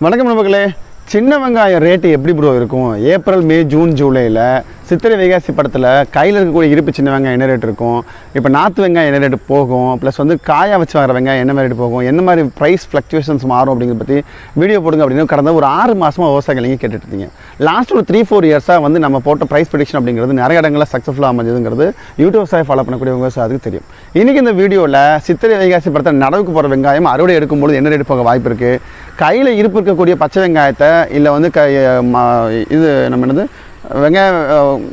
வணக்கம் நண்பர்களே சின்ன வெங்காயம் ரேட்டு எப்படி ப்ரோ இருக்கும்? ஏப்ரல் மே ஜூன் ஜூலையில் சித்திரை வைகாசி படத்தில் கையில் இருக்கக்கூடிய இருப்பு சின்ன வெங்காயம் என்ன ரேட் இருக்கும்? இப்போ நாற்று வெங்காயம் என்ன ரேட்டு போகும்? ப்ளஸ் வந்து காயா வச்சு வர வெங்காயம் என்ன மாதிரி போகும்? என்ன மாதிரி ப்ரைஸ் ஃப்ளக்சுவேஷன்ஸ் மாறும் அப்படிங்கிறத பற்றி வீடியோ போடுங்க அப்படின்னு கடந்த ஒரு ஆறு மாதமாக விவசாயிகள் நீங்கள் கேட்டுட்டு இருந்தீங்க லாஸ்ட் ஒரு த்ரீ ஃபோர் இயர்ஸாக வந்து நம்ம போட்ட ப்ரைஸ் ப்ரொடிக்ஷன் அப்படிங்கிறது நிறைய இடங்களில் சக்ஸஸ்ஃபுல்லாக அமைஞ்சதுங்கிறது யூடியூப் சாய் ஃபாலோ பண்ணக்கூடிய விவசாயத்துக்கு தெரியும். இன்றைக்கி இந்த வீடியோவில் சித்திரை வைகாசி படத்தில் நடவுக்கு போகிற வெங்காயம் அறுவடை எடுக்கும்போது என்ன ரேட் போக வாய்ப்பு இருக்குது கையில் இருப்பு இருக்கக்கூடிய பச்சை வெங்காயத்தை இல்லை வந்து க இது நம்ம என்னது வெங்காயம்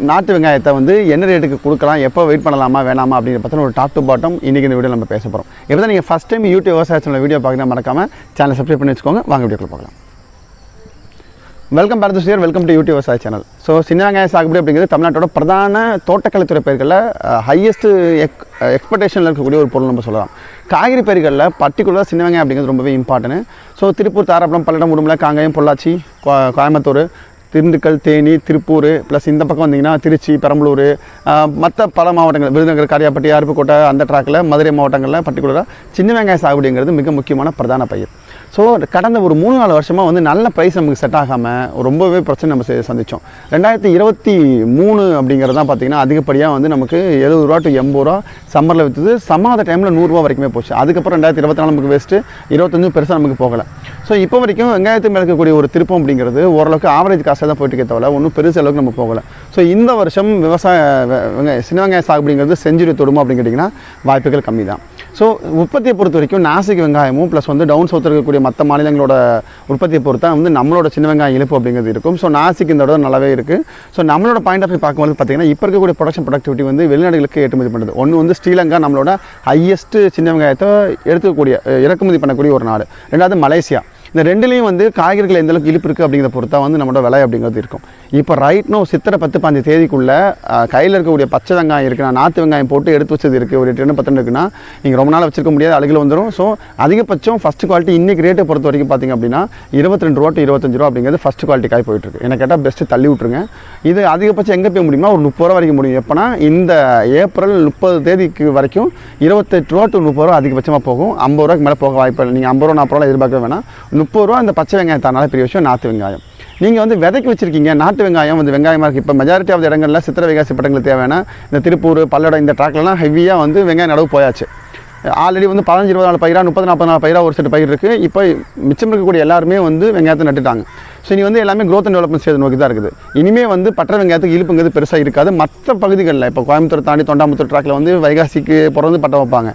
நாட்டு வெங்காயத்தை வந்து என்ன ரேட்டுக்கு கொடுக்கலாம் எப்போ வெயிட் பண்ணலாமா வேணாமா அப்படிங்கிற பற்றின ஒரு டாப் டு பாட்டம் இன்றைக்கி இந்த வீடியோ நம்ம பேச போகிறோம் இப்போ தான் நீங்கள் ஃபஸ்ட் டைம் யூடியூப் விவசாய சேனல் வீடியோ பார்க்கணும் மறக்காமல் சேனல் சப்ஸ்கிரைப் பண்ணி வச்சுக்கோங்க. வாங்க வீடியோக்குள்ள பார்க்கலாம் வெல்கம் பாரத் சியர் வெல்கம் டு யூடியூப் விவசாய சேனல் ஸோ சின்ன வெங்காய சாகுபடி அப்படிங்கிறது தமிழ்நாட்டோட பிரதான தோட்டக்கலைத்துறை பயிர்களில் ஹையஸ்ட் எக் எக்ஸ்பெக்டேஷனில் இருக்கக்கூடிய ஒரு பொருள் நம்ம சொல்லலாம். காய்கறி பயிர்களில் பர்டிகுலராக சின்ன வெங்காயம் அப்படிங்கிறது ரொம்பவே important so Tiruppur Dharapuram Palladam Udumalai Kangeyam Pollachi Coimbatore Dindigul Theni Tiruppur plus இந்த பக்கம் வந்தீங்கன்னா திருச்சி பெரம்பலூர் மற்ற பல மாவட்டங்கள் விருதுநகர் காரியாப்பட்டி அருப்புக்கோட்டை அந்த ட்ராக்கில் மதுரை மாவட்டங்களில் பர்டிகுலராக சின்ன வெங்காய சாகுபடிங்கிறது மிக முக்கியமான பிரதான பயிர். ஸோ கடந்த ஒரு மூணு நாலு வருஷமாக வந்து நல்ல ப்ரைஸ் நமக்கு செட் ஆகாமல் ரொம்பவே பிரச்சனை நம்ம சந்தித்தோம் ரெண்டாயிரத்தி இருபத்தி மூணு அப்படிங்கிறது தான் பார்த்தீங்கன்னா அதிகப்படியாக வந்து நமக்கு எழுபது ரூபா டு எண்பது ரூபா சம்மரில் விற்றுது சம்மாத டைமில் நூறுரூவா வரைக்குமே போச்சு. அதுக்கப்புறம் ரெண்டாயிரத்தி இருபத்தி நாலு நமக்கு வேஸ்ட்டு இருபத்தஞ்சு பெருசாக நமக்கு போகலை. ஸோ இப்போ வரைக்கும் வெங்காயத்து மேலே இருக்கக்கூடிய ஒரு திருப்பம் அப்படிங்கிறது ஓரளவுக்கு ஆவரேஜ் காசாக தான் போயிட்டு தவிர ஒன்றும் பெருசு அளவுக்கு நம்ம போகலை. ஸோ இந்த வருஷம் விவசாய வெங்காய சின்ன வெங்காய சாகுபடிங்கிறது செஞ்சுரி தொடுமா அப்படின்னு கேட்டிங்கன்னா வாய்ப்புகள் கம்மி தான் ஸோ உற்பத்தியை பொறுத்த வரைக்கும் நாசிக் வெங்காயமும் ப்ளஸ் வந்து டவுன் சவுத்தில் இருக்கக்கூடிய மற்ற மாநிலங்களோட உற்பத்தியை பொறுத்தா வந்து நம்மளோட சின்ன வெங்காயம் இழுப்பு அப்படிங்கிறது இருக்கும். ஸோ நாசிக் இந்த இடம் நல்லாவே இருக்குது ஸோ நம்மளோட பாயிண்ட் ஆஃப் வியூ பார்க்கும்போது பார்த்தீங்கன்னா இப்போ இருக்கக்கூடிய ப்ரொடக்ஷன் ப்ரொடக்டிவிட்டி வந்து வெளிநாடுகளுக்கு ஏற்றுமதி பண்ணுறது ஒன்று வந்து ஸ்ரீலங்கா நம்மளோட ஹையஸ்ட்டு சின்ன வெங்காயத்தை எடுத்துக்கக்கூடிய இறக்குமதி பண்ணக்கூடிய ஒரு நாடு. ரெண்டாவது மலேசியா. இந்த ரெண்டுலேயும் வந்து காய்கறிகள் எந்த அளவுக்கு இழுப்பு இருக்குது அப்படிங்கிறத பொறுத்தா வந்து நம்மளோட விலை அப்படிங்கிறது இருக்கும். இப்போ ரைட்னோ சித்திரை பத்து பாஞ்சு தேதிக்குள்ளே கையில் இருக்கக்கூடிய பச்சை வெங்காயம் இருக்குது நான் நாற்று வெங்காயம் போட்டு எடுத்து வச்சது இருக்குது ஒரு எட்டு பத்து இருக்குன்னா நீங்கள் ரொம்ப நாள் வச்சிருக்க முடியாது அழுகில் வந்துடும் ஸோ அதிகபட்சம் ஃபஸ்ட் குவாலிட்டி இன்றைக்கி ரேட்டை பொறுத்த வரைக்கும் பார்த்தீங்க அப்படின்னா இருபத்தி ரெண்டு ரூபா டு இருபத்தஞ்சு ரூபா அப்படிங்கிறது ஃபஸ்ட் குவாலிட்டி காய் போயிட்டுருக்கு என்ன கேட்டால் பெஸ்ட்டு தள்ளி விட்ருங்க இது அதிகபட்சம் எங்கே போய் முடியுமா ஒரு முப்பது ரூபா வரைக்கும் முடியும். எப்போனா இந்த ஏப்ரல் முப்பது தேதிக்கு வரைக்கும் இருபத்தெட்டு ரூபா டு முப்பது ரூபா அதிகபட்சமாக போகும். ஐம்பது ரூபாய்க்கு மேலே போக வாய்ப்பு இல்லை. நீங்கள் ஐம்பது ரூபா நாற்பது ரூபா எதிர்பார்க்க வேணாம். முப்பது ரூபா இந்த பச்சை வெங்காயம் பெரிய விஷயம் நாற்று வெங்காயம். நீங்கள் வந்து விதைக்கு வச்சிருக்கீங்க நாட்டு வெங்காயம் வந்து வெங்காயமாக இருக்குது இப்போ மெஜாரிட்டி ஆஃப் இடங்களில் சித்திரை வைகாசி பட்டங்களுக்கு தேவையான இந்த திருப்பூர் பல்லடம் இந்த ட்ராக்லலாம் ஹெவியாக வந்து வெங்காயம் நடவு போயாச்சு. ஆல்ரெடி வந்து பதினஞ்சு இருபது நாள் பயிரா முப்பது நாற்பது நாள் பயிரா ஒரு செட்டு பயிர் இருக்குது இப்போ மிச்சம் இருக்கக்கூடிய எல்லாருமே வந்து வெங்காயத்தை நட்டுட்டாங்க. ஸோ இனி வந்து எல்லாமே க்ரோத் அண்ட் டெவலப்மெண்ட் ஸ்டேஜ் நோக்கி தான் இருக்குது. இனிமேல் வந்து பற்ற வெங்காயத்துக்கு இழுப்புங்கிறது பெருசாக இருக்காது. மற்ற பகுதிகளில் இப்போ கோயம்புத்தூர் தாண்டி தொண்டாமுத்தூர் ட்ராக்கில் வந்து வைகாசிக்கு பிறந்து பட்டம் வைப்பாங்க.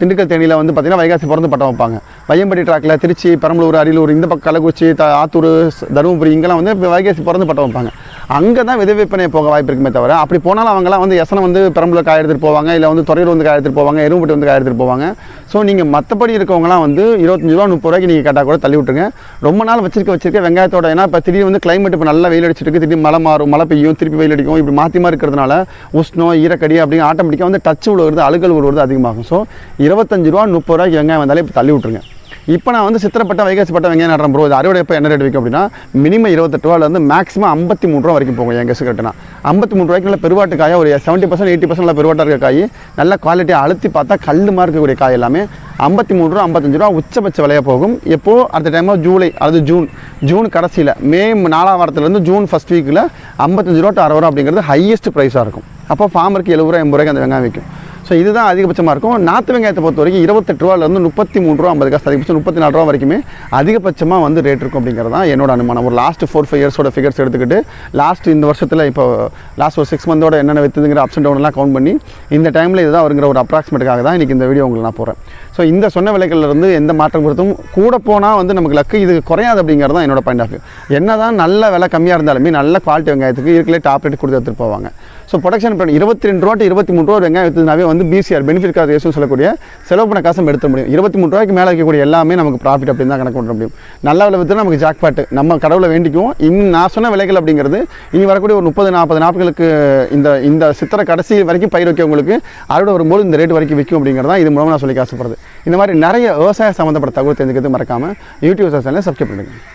திண்டுக்கல் தேனியில் வந்து பார்த்திங்கன்னா வைகாசி பிறந்து பட்டம் வைப்பாங்க. வையம்பட்டி ட்ராக்கில் திருச்சி பெரம்பலூர் அரியலூர் இந்த பக்கம் கள்ளக்குறிச்சி ஆத்தூர் தருமபுரி இங்கெல்லாம் வந்து வைகாசி பிறந்து பட்டம் வைப்பாங்க. அங்கே தான் விதை விற்பனை போக வாய்ப்பு இருக்குமே தவிர அப்படி போனாலும் அவங்கலாம் வந்து எசனை வந்து பெரம்பலூர் காய எடுத்துகிட்டு போவாங்க இல்லை வந்து துறையூர் வந்து காய எடுத்துகிட்டு போவாங்க எரும்பட்டி வந்து காய எடுத்துகிட்டு போவாங்க. ஸோ நீங்கள் மற்றபடி இருக்கவங்களாம் வந்து இருபத்தஞ்சு ரூபா முப்பது ரூபாய்க்கு நீங்கள் கேட்டால் கூட தள்ளி விட்டுருங்க. ரொம்ப நாள் வச்சிருக்க வச்சிருக்க வெங்காயத்தோட ஏன்னா இப்போ திடீர்னு வந்து கிளைமேட் இப்போ நல்லா வெயில் அடிச்சிருக்கு திடீர் திடீர்னு மழை மாறும் மழை பெய்யும் திருப்பி வெயில் அடிக்கும் இப்படி மாற்றி மாறி இருக்கிறதுனால உஷ்ணம் ஈரக்கடி அப்படின்னு ஆட்டோமேட்டிக்காக வந்து டச் விழுவுறது அழுகல் விழுவுறது அதிகமாகும். ஸோ இருபத்தஞ்சு ரூபா முப்பது ரூபாய்க்கு வெங்காயம் வந்தாலே இப்போ தள்ளி விட்டுருங்க. இப்போ நான் வந்து சித்திரப்பட்ட வைகாசிப்பட்ட வெங்காயம் நடுறேன் ப்ரோ இது அறுவடை எப்போ என்ன ரேட் விற்கும் அப்படின்னா மினிமம் இருபத்தெட்டு ரூபாலேருந்து மேக்ஸிமம் ஐம்பத்தி மூணு ரூபா வரைக்கும் போகும் என் கெஸ் கட்டினா ஐம்பத்தி மூணு ரூபாய்க்கு நல்ல பெருவாட்டு காயாக ஒரு செவன்ட்டி பர்சன்ட் எயிட்டி பர்சன்ட் நல்ல பெருவாட்டாக இருக்க காய் நல்ல குவாலிட்டியாக அழுத்தி பார்த்தா கல் மாதிரி இருக்கக்கூடிய காய் எல்லாமே ஐம்பத்தி மூணு ரூபா ஐம்பத்தஞ்சு ரூபா உச்சபட்ச விலையாக போகும். எப்போது அடுத்த டைமாக ஜூலை அதாவது ஜூன். ஜூன் கடைசியில் மே நாலாம் வாரத்துலேருந்து ஜூன் ஃபஸ்ட் வீக்கில் ஐம்பத்தஞ்சு ரூபா டு அறுபது ரூபா அப்படிங்கிறது ஹையஸ்ட் ப்ரைஸாக இருக்கும். அப்போ ஃபார்மருக்கு எழுபது ரூபா எண்பது ரூபாய்க்கு அந்த வெங்காயம் விற்கும் ஸோ இதுதான் அதிகபட்சமாக இருக்கும். நாற்று வெங்காயத்தை பொறுத்த வரைக்கும் இருபத்தெட்டு ரூபாலேருந்து முப்பத்தி மூணு ரூபா ஐம்பது காசு அதிகபட்சம் முப்பத்தி நாலு ரூபா வரைக்குமே அதிகபட்சமாக வந்து ரேட் இருக்கும் அப்படிங்கிறது தான் என்னோட அனுமானம். ஒரு லாஸ்ட் ஃபோர் ஃபைவ் இயர்ஸோட ஃபிகர்ஸ் எடுத்துக்கிட்டு லாஸ்ட் இந்த வருஷத்தில் இப்போ லாஸ்ட் ஒரு சிக்ஸ் மந்தோட என்னென்ன வித்துங்கிற அப்ஸ் அண்ட் டவுன்லாம் கவுண்ட் பண்ணி இந்த டைமில் இதுதான் வருங்கிற ஒரு அப்ராக்சிமேட்டுக்காக தான் இன்றைக்கி இந்த வீடியோ உங்களுக்கு நான் போகிறேன் ஸோ இந்த சொன்ன விலைகள்ல இருந்து எந்த மாற்றம் கொடுத்தும் கூட போனால் வந்து நமக்கு லக்கு இது குறையாது அப்படிங்கிறது தான் என்னோட பாயிண்ட் ஆஃப் வியூ என்ன தான் நல்ல விலை கம்மியாக இருந்தாலுமே நல்ல குவாலிட்டி வெங்காயத்துக்கு இருக்கலே டாப் ரேட் கொடுத்து எடுத்துகிட்டு போவாங்க. ஸோ ப்ரொடக்ஷன் பண்ணி இருபத்தி ரெண்டு ரூபா இருபத்தி மூணு ரூபா வெங்காயம் விற்றுனாவே வந்து பிசிஆர் பெனிஃபிட் கார் ரேஷன் சொல்லக்கூடிய செலவு பண்ண காசும் எடுத்த முடியும். இருபத்தி மூணு ரூபாய்க்கு மேலே இருக்கக்கூடிய எல்லாமே நமக்கு ப்ராஃபிட் அப்படின்னு தான் கணக்கு பண்ண முடியும். நல்ல விலை விற்று நமக்கு ஜாக்பாட்டு நம்ம கடவுளை வேண்டிக்குவோம். இன் நான் சொன்ன விலைகள் அப்படிங்கிறது இனி வரக்கூடிய ஒரு முப்பது நாற்பது நாட்களுக்கு இந்த இந்த சித்திரை கடைசி வரைக்கும் பயிர் வைக்கவங்களுக்கு அறுவடை வரும்போது இந்த ரேட் வரைக்கும் விற்கும் அப்படிங்கிறது தான் இது மூலமாக நான் சொல்லி ஆசைப்படுறது இந்த மாதிரி நிறைய விவசாய சம்மந்தப்பட்ட தகவல் தெரிஞ்சுக்கிறது மறக்காமல் யூடியூப் சேனலை சப்ஸ்கிரைப் பண்ணுங்கள்